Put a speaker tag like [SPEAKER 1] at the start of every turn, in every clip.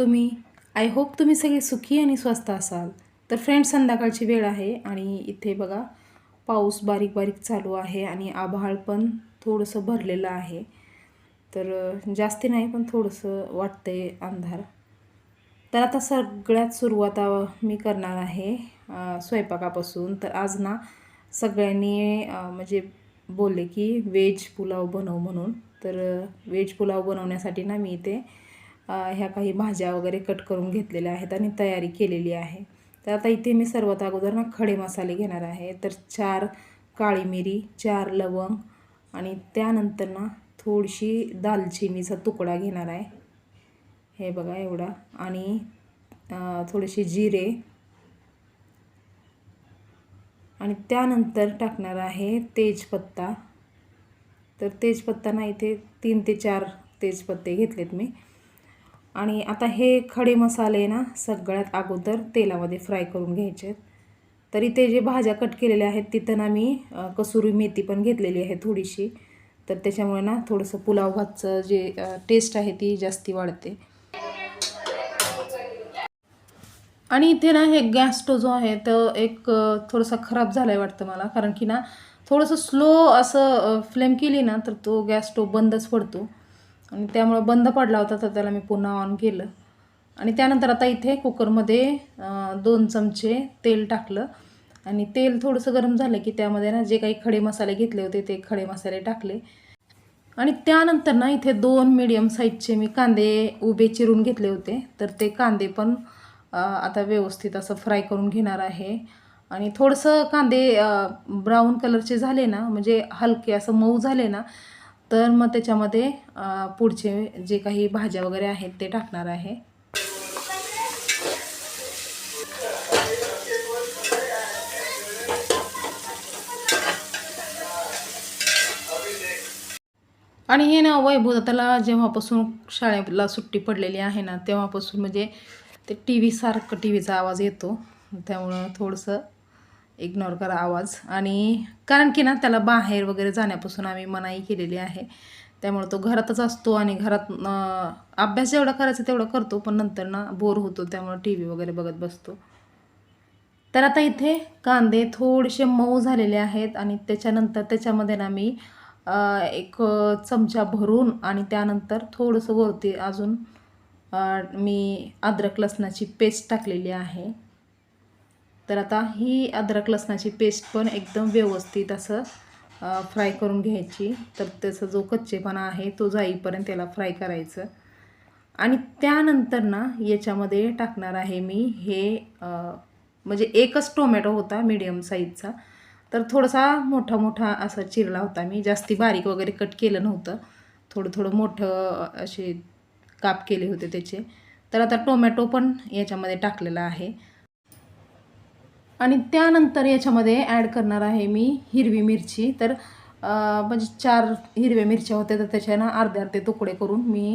[SPEAKER 1] तुम्ही. I hope तुम्ही सगळे सुखी आणि स्वस्त असाल. तर फ्रेंड्स संध्याकाळची वेळ आहे आणि इथे बघा पाऊस बारीक बारीक चालू आहे आणि आभाळ पण थोडंसं भरलेलं आहे. तर जास्ती नाही पण थोडंसं वाटतंय अंधार. तर आता सगळ्यात सुरुवात मी करणार आहे स्वयंपाकापासून. तर आज ना सगळ्यांनी म्हणजे बोलले की व्हेज पुलाव बनव म्हणून. तर व्हेज पुलाव बनवण्यासाठी ना मी इथे ह्या काही भाज्या वगैरे कट करून घेतलेल्या आहेत आणि तयारी केलेली आहे. तर आता इथे मी सर्वात अगोदर ना खडे मसाले घेणार आहे. तर चार काळी मिरी चार लवंग आणि त्यानंतर ना थोडीशी दालचिनीचा तुकडा घेणार आहे. हे बघा एवढा. आणि थोडेसे जिरे. आणि त्यानंतर टाकणार आहे तेजपत्ता. तर तेजपत्ता ना इथे तीन ते चार तेजपत्ते घेतलेत मी. आणि आता हे खडे मसाले ना सगळ्यात अगोदर तेलामध्ये फ्राय करून घ्यायचे आहेत. तर इथे जे भाज्या कट केलेल्या आहेत तिथं ना मी कसुरी मेथी पण घेतलेली आहे थोडीशी. तर त्याच्यामुळे ना थोडंसं पुलाव भातचं जे टेस्ट आहे ती जास्ती वाढते. आणि इथे ना हे गॅस स्टो जो आहे तो एक थोडासा खराब झाला आहे वाटतं मला. कारण की ना थोडंसं स्लो असं फ्लेम केली ना तर तो गॅस स्टो बंदच पडतो. आणि त्यामुळं बंद पडला होता तर त्याला मी पुन्हा ऑन केलं. आणि त्यानंतर आता इथे कुकरमध्ये दोन चमचे तेल टाकलं. आणि तेल थोडंसं गरम झालं की त्यामध्ये ना जे काही खडे मसाले घेतले होते ते खडे मसाले टाकले. आणि त्यानंतर ना इथे दोन मीडियम साईजचे मी कांदे उभे चिरून घेतले होते. तर ते कांदे पण आता व्यवस्थित असं फ्राय करून घेणार आहे. आणि थोडंसं कांदे ब्राऊन कलरचे झाले ना म्हणजे हलके असं मऊ झाले ना तर मग त्याच्यामध्ये पुढचे जे काही भाज्या वगैरे आहेत ते टाकणार आहे. आणि हे ना वैभवताला जेव्हापासून शाळेला सुट्टी पडलेली आहे ना तेव्हापासून म्हणजे ते टी व्हीसारखं टी व्हीचा आवाज येतो. त्यामुळं थोडंसं इग्नोर करा आवाज. आणि कारण की ना त्याला बाहेर वगैरे जाण्यापासून आम्ही मनाई केलेली आहे. त्यामुळं तो घरातच असतो आणि घरात अभ्यास जेवढा करायचा तेवढा करतो पण नंतर ना बोर होतो त्यामुळं टी व्ही वगैरे बघत बसतो. तर आता इथे कांदे थोडेसे मऊ झालेले आहेत आणि त्याच्यानंतर त्याच्यामध्ये ना मी एक चमचा भरून आणि त्यानंतर थोडंसं वरती अजून मी अद्रक लसणाची पेस्ट टाकलेली आहे. तर आता ही अद्रक लसणाची पेस्ट पण एकदम व्यवस्थित असं फ्राय करून घ्यायची. तर त्याचा जो कच्चेपणा आहे तो जाईपर्यंत त्याला फ्राय करायचं. आणि त्यानंतर ना याच्यामध्ये टाकणार आहे मी हे म्हणजे एकच टोमॅटो होता मीडियम साईजचा तर थोडासा मोठा मोठा असा चिरला होता मी. जास्ती बारीक वगैरे कट केलं नव्हतं. थोडं थोडं मोठं असे काप केले होते त्याचे. तर आता टोमॅटो पण याच्यामध्ये टाकलेला आहे. आणि त्यानंतर याच्यामध्ये ॲड करणार आहे मी हिरवी मिरची. तर म्हणजे चार हिरव्या मिरच्या होत्या तर त्याच्या ना अर्धे अर्धे तुकडे करून मी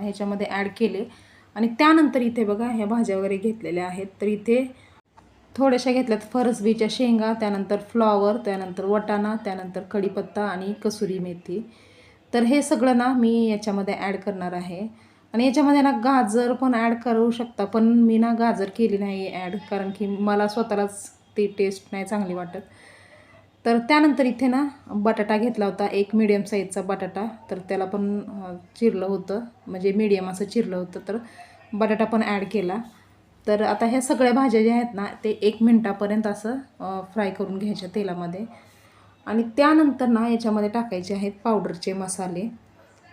[SPEAKER 1] ह्याच्यामध्ये ॲड केले. आणि त्यानंतर इथे बघा ह्या भाज्या वगैरे घेतलेल्या आहेत. तर इथे थोड्याशा घेतल्यात फरसबीच्या शेंगा त्यानंतर फ्लॉवर त्यानंतर वटाणा त्यानंतर कढीपत्ता आणि कसुरी मेथी. तर हे सगळं ना मी याच्यामध्ये ॲड करणार आहे. आणि याच्यामध्ये ना गाजर पण ॲड करू शकता पण मी ना गाजर केली नाही ॲड कारण की मला स्वतःलाच ती टेस्ट नाही चांगली वाटत. तर त्यानंतर इथे ना बटाटा घेतला होता एक मिडियम साईजचा बटाटा. तर त्याला पण चिरलं होतं म्हणजे मीडियम असं चिरलं होतं तर बटाटा पण ॲड केला. तर आता ह्या सगळ्या भाज्या ज्या आहेत ना ते एक मिनटापर्यंत असं फ्राय करून घ्यायच्या तेलामध्ये. आणि त्यानंतर ना याच्यामध्ये टाकायचे आहेत पावडरचे मसाले.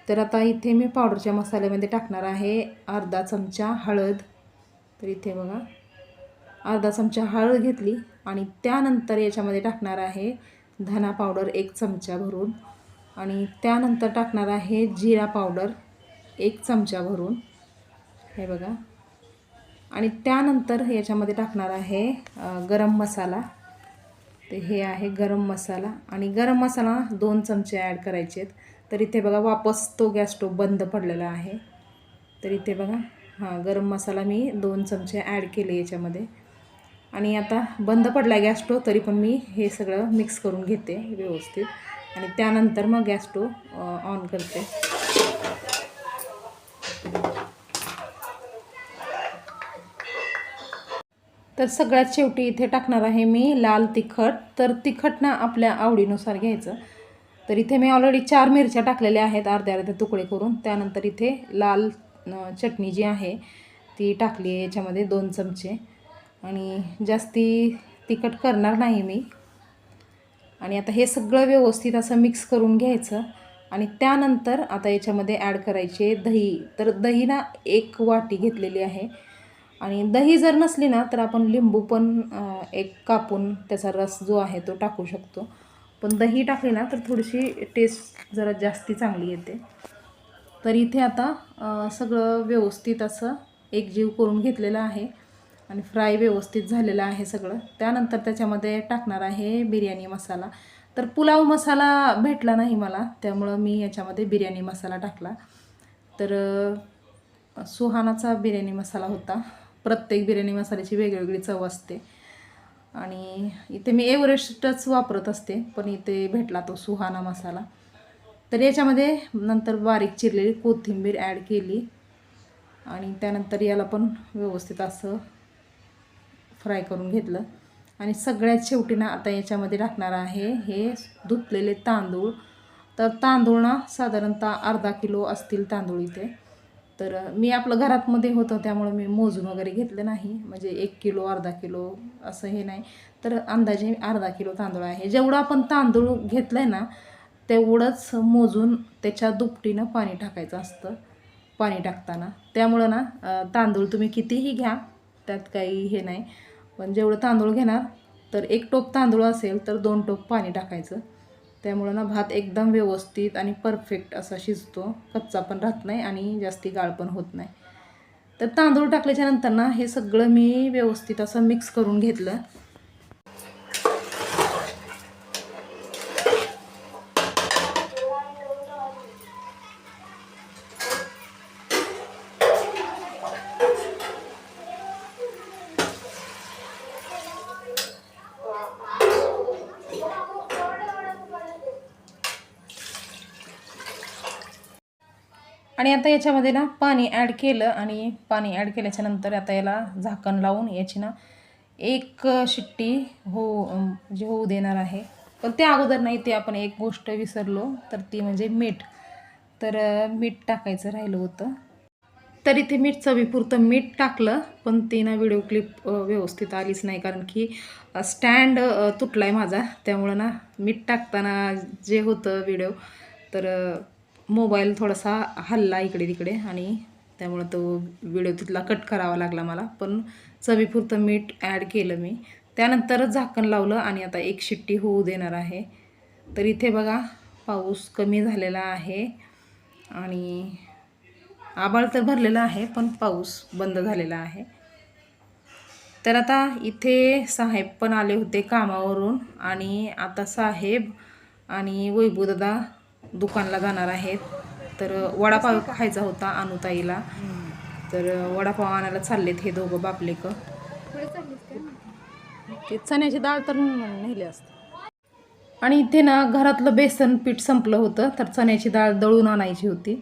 [SPEAKER 1] तर आता इथे मी पावडरच्या मसाल्यामध्ये टाकणार आहे अर्धा चमचा हळद. तर इथे बघा अर्धा चमचा हळद घेतली आणि त्यानंतर याच्यामध्ये टाकणार आहे धना पावडर एक चमचा भरून. आणि त्यानंतर टाकणार आहे जिरा पावडर एक चमचा भरून. हे बघा. आणि त्यानंतर याच्यामध्ये टाकणार आहे गरम मसाला. ते हे आहे गरम मसाला. आणि गरम मसाला दोन चमचे ॲड करायचे आहेत तर इथे बघा वापस तो गॅस स्टोव बंद पडलेला आहे. तर इथे बघा हां गरम मसाला मी दोन चमचे ॲड केले याच्यामध्ये. आणि आता बंद पडला गॅस स्टोव तरी पण मी हे सगळं मिक्स करून घेते व्यवस्थित. आणि त्यानंतर मग गॅस स्टोव ऑन करते. तर सगळ्यात शेवटी इथे टाकणार आहे मी लाल तिखट. तर तिखट ना आपल्या आवडीनुसार घ्यायचं. तर इथे मी ऑलरेडी चार मिरच्या टाकलेल्या आहेत अर्ध्या अर्ध्या तुकडे करून. त्यानंतर इथे लाल चटणी जी आहे ती टाकली आहे याच्यामध्ये दोन चमचे. आणि जास्ती तिखट करणार नाही मी. आणि आता हे सगळं व्यवस्थित असं मिक्स करून घ्यायचं. आणि त्यानंतर आता याच्यामध्ये ॲड करायचे दही. तर दही ना एक वाटी घेतलेली आहे. आणि दही जर नसली ना तर आपण लिंबू पण एक कापून त्याचा रस जो आहे तो टाकू शकतो. पण दही टाकले ना तर थोडीशी टेस्ट जरा जास्ती चांगली येते. तर इथे आता सगळं व्यवस्थित असं एकजीव करून घेतलेलं आहे आणि फ्राय व्यवस्थित झालेलं आहे सगळं. त्यानंतर त्याच्यामध्ये टाकणार आहे बिर्याणी मसाला. तर पुलाव मसाला भेटला नाही मला त्यामुळं मी याच्यामध्ये बिर्याणी मसाला टाकला. तर सुहानाचा बिर्याणी मसाला होता. प्रत्येक बिर्याणी मसाल्याची वेगवेगळी चव असते. आणि इथे मी एव्हरेस्टच वापरत असते पण इथे भेटला तो सुहाना मसाला. तर याच्यामध्ये नंतर बारीक चिरलेली कोथिंबीर ॲड केली आणि त्यानंतर याला पण व्यवस्थित असं फ्राय करून घेतलं. आणि सगळ्यात शेवटी ना आता याच्यामध्ये टाकणार आहे हे धुतलेले तांदूळ. तर तांदूळ ना साधारणतः अर्धा किलो असतील तांदूळ इथे. तर मी आपलं घरातमध्ये होतं त्यामुळं मी मोजून वगैरे घेतलं नाही. म्हणजे एक किलो अर्धा किलो असं हे नाही. तर अंदाजे अर्धा किलो तांदूळ आहे. जेवढं आपण तांदूळ घेतलं आहे ना तेवढंच मोजून त्याच्या दुपटीनं पाणी टाकायचं असतं पाणी टाकताना. त्यामुळं ना तांदूळ तुम्ही कितीही घ्या त्यात काही हे नाही. पण जेवढं तांदूळ घेणार तर एक टोप तांदूळ असेल तर दोन टोप पाणी टाकायचं. त्यामुळं ना भात एकदम व्यवस्थित आणि परफेक्ट असा शिजतो. कच्चा पण राहत नाही आणि जास्ती गाळ पण होत नाही. तर तांदूळ टाकल्याच्या नंतर ना हे सगळं मी व्यवस्थित असं मिक्स करून घेतलं. आणि आता याच्यामध्ये ना पाणी ॲड केलं आणि पाणी ॲड केल्याच्यानंतर आता याला झाकण लावून याची ना एक शिट्टी हो म्हणजे होऊ देणार आहे. पण त्या अगोदर नाही ते आपण एक गोष्ट विसरलो तर ती म्हणजे मीठ. तर मीठ टाकायचं राहिलं होतं. तर इथे मीठ चवीपुरतं मीठ टाकलं पण ती ना व्हिडिओ क्लिप व्यवस्थित आलीच नाही. कारण की स्टँड तुटला आहे माझा. त्यामुळं ना मीठ टाकताना जे होतं व्हिडिओ तर मोबाईल थोडासा हल्ला इकडे तिकडे आणि त्यामुळं तो व्हिडिओ तिथला कट करावा लागला मला. पण चवीपुरतं मीठ ॲड केलं मी. त्यानंतरच झाकण लावलं आणि आता एक शिट्टी होऊ देणार आहे. तर इथे बघा पाऊस कमी झालेला आहे आणि आबाळ तर भरलेला आहे पण पाऊस बंद झालेला आहे. तर आता इथे साहेब पण आले होते कामावरून आणि आता साहेब आणि वैभूदादा दुकानला जाणार आहेत. तर वडापाव खायचा होता अनुताईला. तर वडापाव आणायला चाललेत हे दोघं बापलेक. ते चण्याची डाळ तर नेली असते. आणि इथे ना घरातलं बेसन पीठ संपलं होतं तर चण्याची डाळ दळून आणायची होती.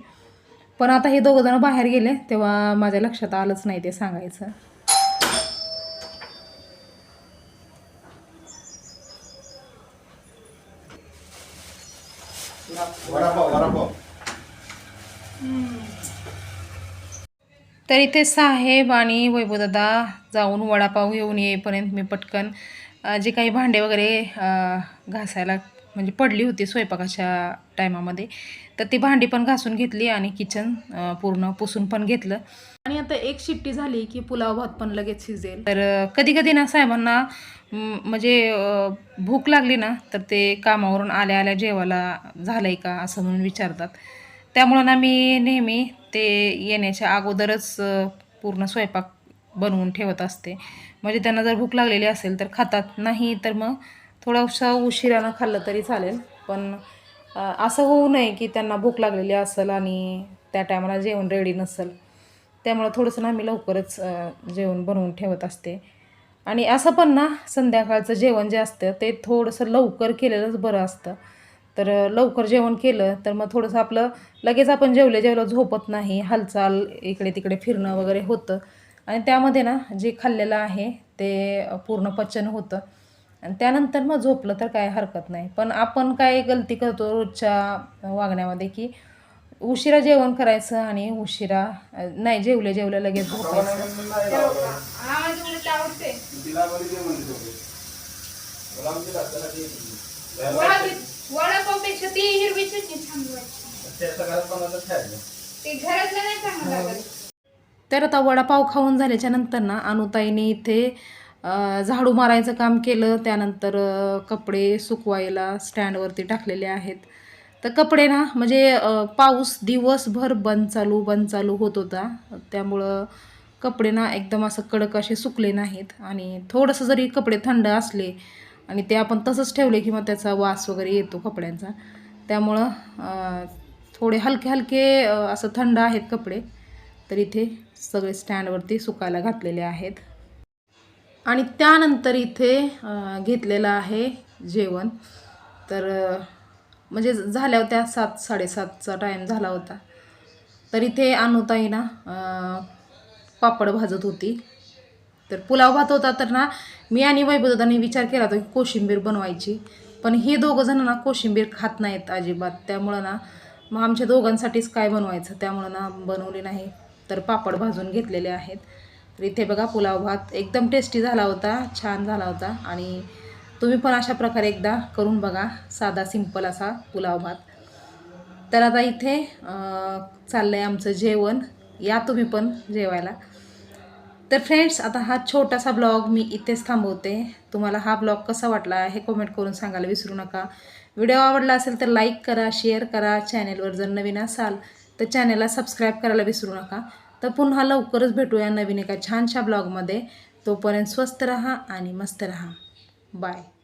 [SPEAKER 1] पण आता हे दोघं जण बाहेर गेले तेव्हा माझ्या लक्षात आलंच नाही ते सांगायचं.
[SPEAKER 2] वडापाव वडापाव.
[SPEAKER 1] तर इथे साहेब आणि वैभवदादा जाऊन वडापाव घेऊन येईपर्यंत मी पटकन जे काही भांडे वगैरे घासायला म्हणजे पडली होती स्वयंपाकाच्या टायमामध्ये तर ती भांडी पण घासून घेतली आणि किचन पूर्ण पुसून पण घेतलं. आणि आता एक शिट्टी झाली की पुलाव भात पण लगेच शिजेल. तर कधी कधी ना साहेबांना म्हणजे भूक लागली ना तर ते कामावरून आल्या आल्या जेवायला झालंय का असं म्हणून विचारतात. त्यामुळं ना मी नेहमी ते येण्याच्या अगोदरच पूर्ण स्वयंपाक बनवून ठेवत असते. म्हणजे त्यांना जर भूक लागलेली असेल तर खातात. नाही तर मग थोडासा उशिरानं खाल्लं तरी चालेल. पण असं होऊ नये की त्यांना भूक लागलेली असेल आणि त्या टायमाला जेवण रेडी नसेल. त्यामुळं थोडंसं ना मी लवकरच जेवण बनवून ठेवत असते. आणि असं पण ना संध्याकाळचं जेवण जे असतं ते थोडंसं लवकर केलेलंच बरं असतं. तर लवकर जेवण केलं तर मग थोडंसं आपलं लगेच आपण जेवले जेवलं झोपत नाही हालचाल इकडे तिकडे फिरणं वगैरे होतं. आणि त्यामध्ये ना जे खाल्लेलं आहे ते पूर्ण पचन होतं. आणि त्यानंतर मग झोपलं तर काय हरकत नाही. पण आपण काय गलती करतो रोजच्या वागण्यामध्ये की उशिरा जेवण करायचं आणि उशिरा नाही जेवले जेवलं लगेच झोपायचं.
[SPEAKER 2] वडापावपेक्षा ती हिरवी चटणी छान
[SPEAKER 1] तर आता वडापाव खाऊन झाल्याच्यानंतर ना अनुताईने इथे झाडू मारायचं काम केलं. त्यानंतर कपडे सुकवायला स्टँडवरती टाकलेले आहेत. तर कपडे ना म्हणजे पाऊस दिवसभर बंद चालू बंद चालू होत होता. त्यामुळं कपडे ना एकदम असं कडक असे सुकले नाहीत. आणि थोडंसं जरी कपडे थंड असले आणि ते आपण तसंच ठेवले की मग त्याचा वास वगैरे येतो कपड्यांचा. त्यामुळं थोडे हलके हलके असं थंड आहेत कपडे. तर इथे सगळे स्टँडवरती सुकायला घातलेले आहेत. आणि त्यानंतर इथे घेतलेलं आहे जेवण. तर म्हणजे झाल्या होत्या सात साडेसातचा टाईम झाला होता. तर इथे अनुताई ना पापड भाजत होती. तर पुलाव भात होता तर ना मी आणि वैभवदानी विचार केला होता की कोशिंबीर बनवायची. पण हे दोघं जण ना कोशिंबीर खात नाहीत अजिबात. त्यामुळं ना मग आमच्या दोघांसाठीच काय बनवायचं त्यामुळं ना बनवले नाही. तर पापड भाजून घेतलेले आहेत. तर इथे बघा पुलाव भात. एकदम टेस्टी झाला होता छान झाला होता. आणि तुम्ही पण अशा प्रकारे एकदा करून बघा साधा सिंपल असा पुलाव भात. तर आता इथे चाललं आहे आमचं जेवण. या तुम्ही पण जेवायला. तर फ्रेंड्स आता हा छोटासा ब्लॉग मी इथेच थांबवते. तुम्हाला हा ब्लॉग कसा वाटला हे कमेंट करून सांगायला विसरू नका. व्हिडिओ आवडला असेल तर लाईक करा शेअर करा. चॅनेलवर जर नवीन असाल तर चॅनेलला सबस्क्राईब करायला विसरू नका. तर पुन्हा लवकरच भेटूया नवीन एका छानशा ब्लॉगमध्ये. तोपर्यंत स्वस्त रहा आणि मस्त रहा. Bye.